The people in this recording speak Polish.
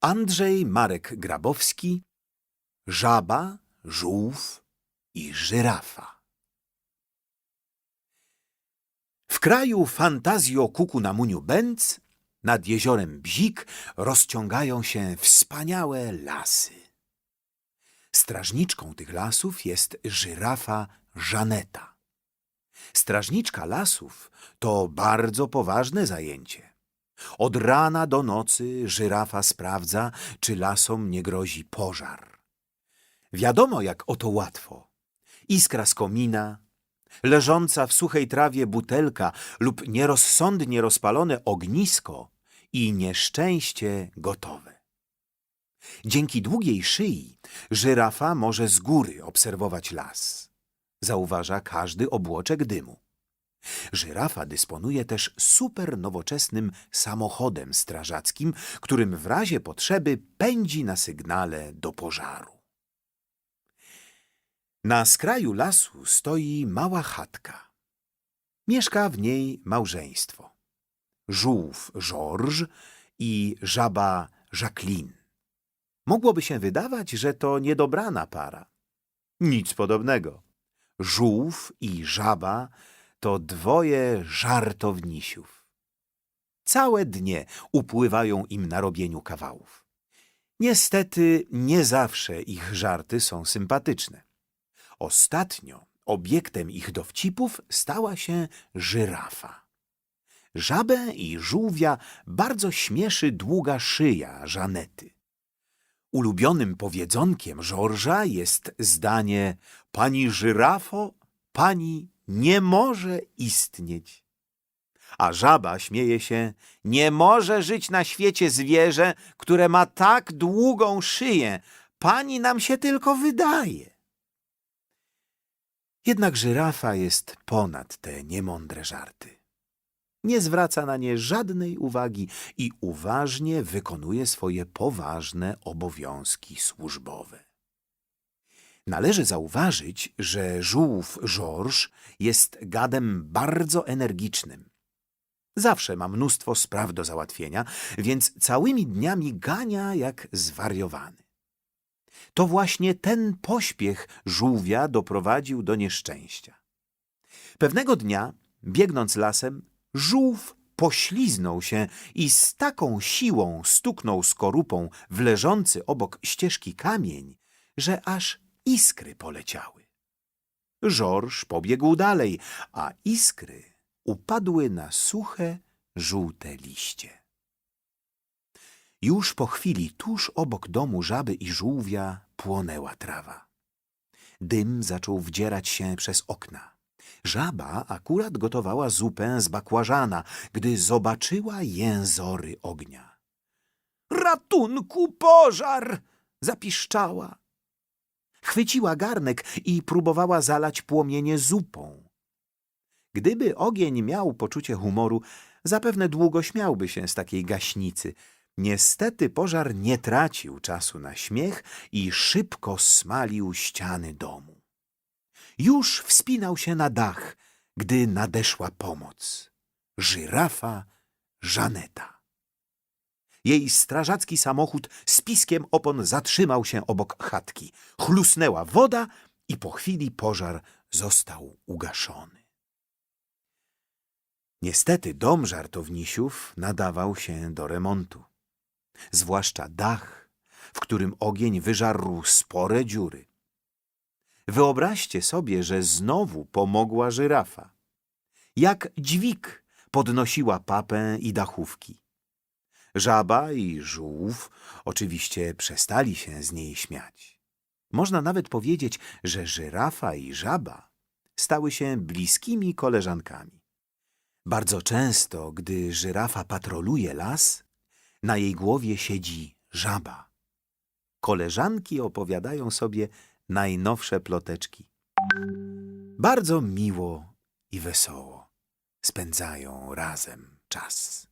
Andrzej Marek Grabowski, Żaba, Żółw i Żyrafa. W kraju fantazjo kuku na muniu bęc, nad jeziorem Bzik rozciągają się wspaniałe lasy. Strażniczką tych lasów jest żyrafa Żaneta. Strażniczka lasów to bardzo poważne zajęcie. Od rana do nocy żyrafa sprawdza, czy lasom nie grozi pożar. Wiadomo, jak o to łatwo. Iskra z komina, leżąca w suchej trawie butelka lub nierozsądnie rozpalone ognisko i nieszczęście gotowe. Dzięki długiej szyi żyrafa może z góry obserwować las. Zauważa każdy obłoczek dymu. Żyrafa dysponuje też super nowoczesnym samochodem strażackim, którym w razie potrzeby pędzi na sygnale do pożaru. Na skraju lasu stoi mała chatka. Mieszka w niej małżeństwo. Żółw Georges i żaba Jacqueline. Mogłoby się wydawać, że to niedobrana para. Nic podobnego. Żółw i żaba to dwoje żartownisiów. Całe dnie upływają im na robieniu kawałów. Niestety nie zawsze ich żarty są sympatyczne. Ostatnio obiektem ich dowcipów stała się żyrafa. Żabę i żółwia bardzo śmieszy długa szyja Żanety. Ulubionym powiedzonkiem Żorża jest zdanie Pani żyrafo, pani nie może istnieć. A żaba śmieje się Nie może żyć na świecie zwierzę, które ma tak długą szyję. Pani nam się tylko wydaje. Jednak żyrafa jest ponad te niemądre żarty. Nie zwraca na nie żadnej uwagi i uważnie wykonuje swoje poważne obowiązki służbowe. Należy zauważyć, że żółw Georges jest gadem bardzo energicznym. Zawsze ma mnóstwo spraw do załatwienia, więc całymi dniami gania jak zwariowany. To właśnie ten pośpiech żółwia doprowadził do nieszczęścia. Pewnego dnia, biegnąc lasem, żółw pośliznął się i z taką siłą stuknął skorupą w leżący obok ścieżki kamień, że aż iskry poleciały. Żorż pobiegł dalej, a iskry upadły na suche, żółte liście. Już po chwili tuż obok domu żaby i żółwia płonęła trawa. Dym zaczął wdzierać się przez okna. Żaba akurat gotowała zupę z bakłażana, gdy zobaczyła jęzory ognia. Ratunku, pożar! zapiszczała. Chwyciła garnek i próbowała zalać płomienie zupą. Gdyby ogień miał poczucie humoru, zapewne długo śmiałby się z takiej gaśnicy. Niestety pożar nie tracił czasu na śmiech i szybko smalił ściany domu. Już wspinał się na dach, gdy nadeszła pomoc. Żyrafa Żaneta. Jej strażacki samochód z piskiem opon zatrzymał się obok chatki. Chlusnęła woda i po chwili pożar został ugaszony. Niestety dom żartownisiów nadawał się do remontu. Zwłaszcza dach, w którym ogień wyżarł spore dziury. Wyobraźcie sobie, że znowu pomogła żyrafa. Jak dźwig podnosiła papę i dachówki. Żaba i żółw oczywiście przestali się z niej śmiać. Można nawet powiedzieć, że żyrafa i żaba stały się bliskimi koleżankami. Bardzo często, gdy żyrafa patroluje las, na jej głowie siedzi żaba. Koleżanki opowiadają sobie najnowsze ploteczki. Bardzo miło i wesoło spędzają razem czas.